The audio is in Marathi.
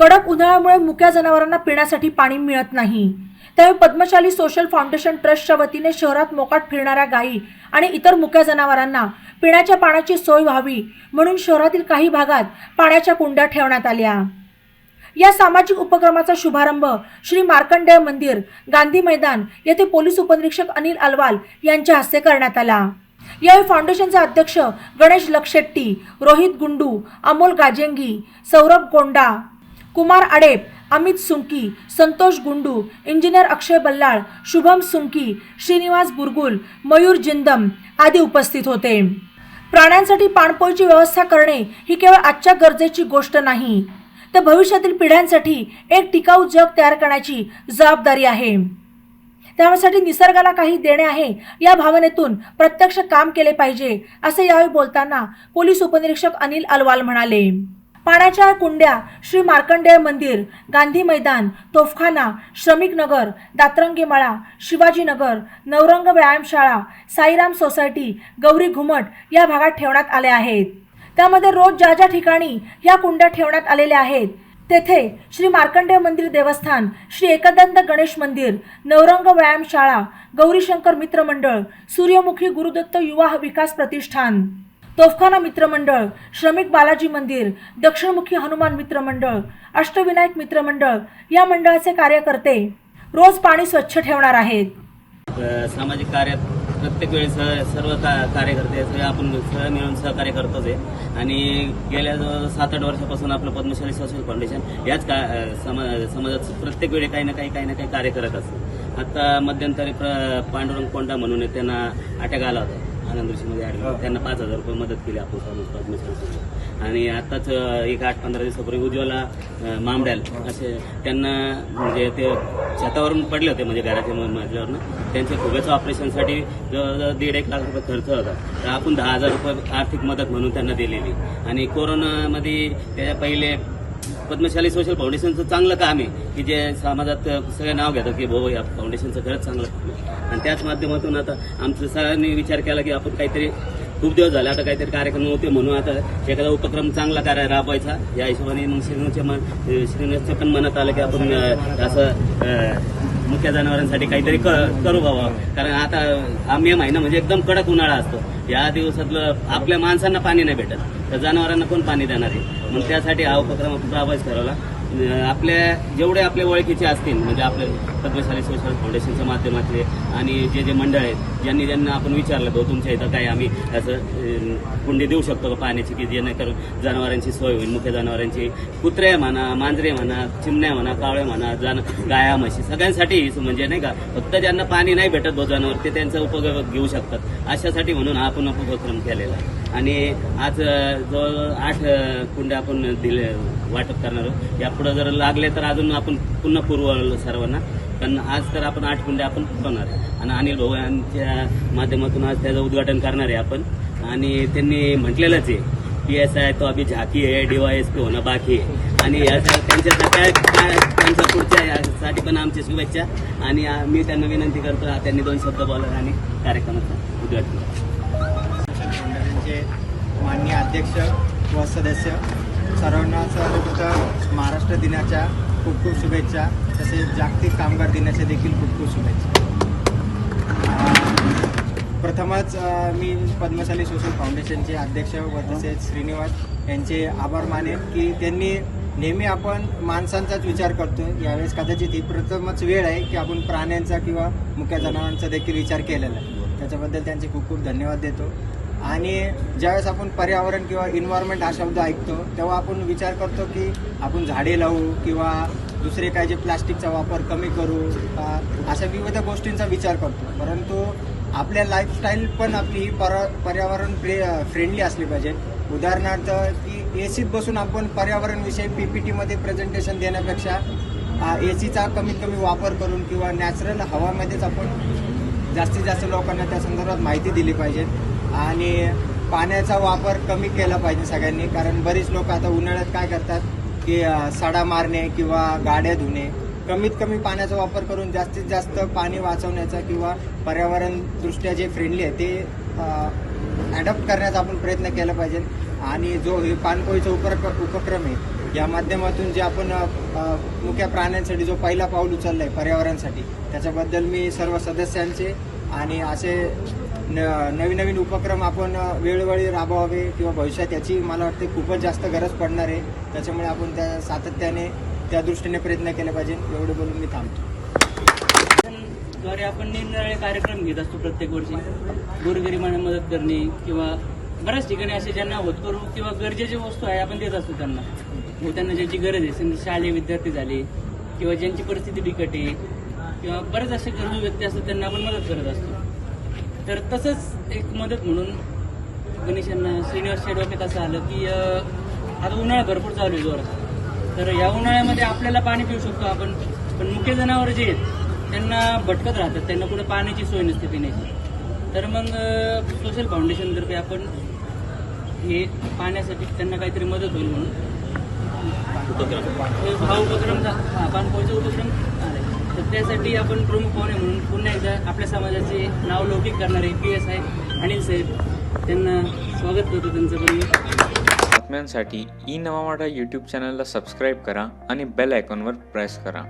कडक उन्हाळ्यामुळे मुक्या जनावरांना पिण्यासाठी पाणी मिळत नाही. त्यावेळी पद्मशाली सोशल फाउंडेशन ट्रस्टच्या वतीने शहरात मोकाट फिरणाऱ्या गायी आणि इतर मुक्या जनावरांना पिण्याच्या पाण्याची सोय व्हावी म्हणून शहरातील काही भागात पाण्याच्या कुंड्या ठेवण्यात आल्या. या सामाजिक उपक्रमाचा शुभारंभ श्री मार्कंडेय मंदिर गांधी मैदान येथे पोलीस उपनिरीक्षक अनिल अलवाल यांच्या हस्ते करण्यात आला. यावेळी फाउंडेशनचे अध्यक्ष गणेश लक्षेट्टी रोहित गुंडू अमोल गाजेंगी सौरभ गोंडा कुमार आडेप अमित सुंकी संतोष गुंडू इंजिनियर अक्षय बल्लाळ शुभम सुंकी श्रीनिवास बुरगुल मयूर जिंदम आदी उपस्थित होते. प्राण्यांसाठी पाणपोईची व्यवस्था करणे ही केवळ आजच्या गरजेची गोष्ट नाही तर भविष्यातील पिढ्यांसाठी एक टिकाऊ जग तयार करण्याची जबाबदारी आहे. त्यासाठी निसर्गाला काही देणे आहे या भावनेतून प्रत्यक्ष काम केले पाहिजे असे यावेळी बोलताना पोलीस उपनिरीक्षक अनिल अलवाल म्हणाले. पाण्याच्या कुंड्या श्री मार्कंडेय मंदिर गांधी मैदान तोफखाना श्रमिक नगर दातरंगी मळा नवरंग व्यायामशाळा साईराम सोसायटी गौरी घुमट या भागात ठेवण्यात आल्या आहेत. त्यामध्ये रोज ज्या ज्या ठिकाणी या कुंड्या ठेवण्यात आलेल्या आहेत तेथे श्री मार्कंडेय मंदिर देवस्थान श्री एकदंत गणेश मंदिर नवरंग व्यायामशाळा गौरीशंकर मित्रमंडळ सूर्यमुखी गुरुदत्त युवा विकास प्रतिष्ठान. तोफखाना मित्रमंडळ श्रमिक बालाजी मंदिर दक्षिणमुखी हनुमान मित्रमंडळ अष्टविनायक मित्रमंडळ या मंडळाचे कार्यकर्ते रोज पाणी स्वच्छ ठेवणार आहेत. सामाजिक कार्यात प्रत्येक वेळेस सर्व का कार्यकर्ते आपण सगळं मिळून सहकार्य करतोच आहे. आणि गेल्या सात आठ वर्षापासून आपलं पद्मशाली सोशल फाउंडेशन याच का समा समाजात प्रत्येक वेळी काही ना काही काही ना काही कार्य करत असतं. आता मध्यंतरी पांडुरंग कोंडा म्हणून एक त्यांना अटक आला होता. आनंद ऋषीमध्ये ॲडमिट त्यांना पाच हजार रुपये मदत केली आपण पद्मशाली सोशल आणि आताच एक आठ पंधरा दिवसापूर्वी उज्ज्वला मामड्याल असे त्यांना म्हणजे ते छतावरून पडले होते म्हणजे घराच्या मजल्यावरनं. त्यांच्या फुग्याच्या ऑपरेशनसाठी जवळजवळ दीड एक लाख रुपये खर्च होता. तर आपण दहा हजार रुपये आर्थिक मदत म्हणून त्यांना दिलेली. आणि कोरोनामध्ये त्याच्या पहिले पद्मशाली सोशल फाउंडेशनचं चांगलं काम आहे. की जे समाजात सगळे नाव घेतात की भाऊ या फाउंडेशनचं खरंच चांगलं आणि त्याच माध्यमातून आता आमचं सरांनी विचार केला की आपण काहीतरी खूप दिवस झाले. आता काहीतरी कार्यक्रम होते म्हणून आता एखादा उपक्रम चांगला कार्य राबवायचा. या हिशोबाने मग श्रीनुच्या मन पण मनात आलं की आपण असं मुख्य जनावरांसाठी काहीतरी करू बाबा. कारण आता आम्ही मे महिना म्हणजे एकदम कडक उन्हाळा असतो. या दिवसातलं आपल्या माणसांना पाणी नाही भेटत. तर जनावरांना कोण पाणी देणार आहे? मग त्यासाठी हा उपक्रम आपण राबवायचा ठरवला. आपल्या जेवढे आपल्या ओळखीचे असतील म्हणजे आपले पद्मशाली सोशल फाउंडेशनच्या माध्यमातले आणि जे जे मंडळ आहेत ज्यांनी ज्यांना आपण विचारलं भाऊ तुमच्या इथं काय आम्ही असं कुंडी देऊ शकतो का पाण्याची की जेणेकरून जनावरांची सोय होईल मुख्य जनावरांची कुत्रे म्हणा मांजरे म्हणा चिमण्या म्हणा कावळे म्हणा जन गाया म्हशी सगळ्यांसाठी म्हणजे नाही का फक्त ज्यांना पाणी नाही भेटत भाऊ जनावर ते त्यांचा उपयोग घेऊ शकतात. अशासाठी म्हणून हा आपण उपक्रम केलेला आहे. आणि आज जवळ आठ कुंड्या आपण दिले वाटप करणार आहोत. यापुढे जर लागले तर अजून आपण पुन्हा पुरवलं सर्वांना. पण आज तर आपण आठ कुंड्या आपण पुरवणार आहे. आणि अनिल भाऊ यांच्या माध्यमातून आज त्याचं उद्घाटन करणार आहे आपण. आणि त्यांनी म्हटलेलंच आहे पी एस आय तो अभि झाकी आहे डीवायएस पी होणं बाकी आहे. आणि त्यांच्या सगळ्या त्यांच्या पुढच्या यासाठी पण आमची शुभेच्छा. आणि मी त्यांना विनंती करतो त्यांनी दोन शब्द बोला आणि कार्यक्रमाचं उद्घाटन माननीय अध्यक्ष व सदस्य सर्वांना सर्वप्रथम महाराष्ट्र दिनाच्या खूप खूप शुभेच्छा तसेच जागतिक कामगार दिनाच्या देखील खूप खूप शुभेच्छा. प्रथमच मी पद्मशाली सोशल फाउंडेशनचे अध्यक्ष व तसेच श्रीनिवास यांचे आभार मानेन की त्यांनी नेहमी आपण माणसांचाच विचार करतो यावेळेस कदाचित ही प्रथमच वेळ आहे की आपण प्राण्यांचा किंवा मुख्य जनावरांचा देखील विचार केलेला आहे. त्याच्याबद्दल त्यांचे खूप खूप धन्यवाद देतो. आणि ज्यावेळेस आपण पर्यावरण किंवा इन्व्हायरमेंट हा शब्द ऐकतो तेव्हा आपण विचार करतो की आपण झाडे लावू किंवा दुसरे काय जे प्लास्टिकचा वापर कमी करू अशा विविध गोष्टींचा विचार करतो. परंतु आपल्या लाईफस्टाईल पण आपली ही पर पर्यावरण प्रे फ्रेंडली असली पाहिजे. उदाहरणार्थ की ए सीत बसून आपण पर्यावरणविषयी पी पी टीमध्ये प्रेझेंटेशन देण्यापेक्षा ए सीचा कमीत कमी वापर करून किंवा नॅचरल हवामध्येच आपण जास्तीत जास्त लोकांना त्या संदर्भात माहिती दिली पाहिजे. आणि पाण्याचा वापर कमी केला पाहिजे सगळ्यांनी कारण बरीच लोक आता उन्हाळ्यात काय करतात की सडा मारणे किंवा गाड्या धुणे. कमीत कमी पाण्याचा वापर करून जास्तीत जास्त पाणी वाचवण्याचा किंवा पर्यावरण दृष्ट्या जे फ्रेंडली आहे ते अडॉप्ट करण्याचा आपण प्रयत्न केला पाहिजे. आणि जो हे पाणपोईचा उपक्रम उपक्रम आहे या माध्यमातून जे आपण मुख्य प्राण्यांसाठी जो पहिला पाऊल उचलला आहे पर्यावरणासाठी त्याच्याबद्दल मी सर्व सदस्यांचे आणि असे नवीन नवीन उपक्रम आपण वेळोवेळी राबवावे किंवा भविष्यात याची मला वाटते खूपच जास्त गरज पडणार आहे. त्याच्यामुळे आपण त्या सातत्याने त्या दृष्टीने प्रयत्न केले पाहिजे. एवढं बोलून मी थांबतो. द्वारे आपण निरनिराळे कार्यक्रम घेत असतो प्रत्येक वर्षी. गोरगरिबांना मदत करणे किंवा बऱ्याच ठिकाणी असे ज्यांना होतकरू किंवा गरजेची वस्तू आहे आपण देत असतो त्यांना. त्यांना ज्यांची गरज आहे समजा शालेय विद्यार्थी झाले किंवा ज्यांची परिस्थिती बिकट आहे किंवा बरेच असे गरजू व्यक्ती असतात त्यांना आपण मदत करत असतो. तर तसंच एक मदत म्हणून गणेशांना श्रीनिवासच्या डोक्यात असं आलं की आता उन्हाळा भरपूर चालू आहे जोरात. तर या उन्हाळ्यामध्ये आपल्याला पाणी पिऊ शकतो आपण पण मुख्य जनावर जे आहेत त्यांना भटकत राहतात त्यांना कुठे पाण्याची सोय नसते पिण्याची. तर मग सोशल फाउंडेशनतर्फे आपण हे पाण्यासाठी त्यांना काहीतरी मदत होईल म्हणून. हे हा उपक्रम हा पाणपोळीचा उपक्रम. तर त्यासाठी आपण प्रमुख पाहुणे म्हणून पुन्हा एकदा आपल्या समाजाचे नाव लौकिक करणारे P S I Anil saheb त्यांना स्वागत करतो त्यांचं पण. बातम्यांसाठी ई नवा मराठा यूट्यूब चॅनलला सबस्क्राईब करा आणि बेल आयकॉनवर प्रेस करा.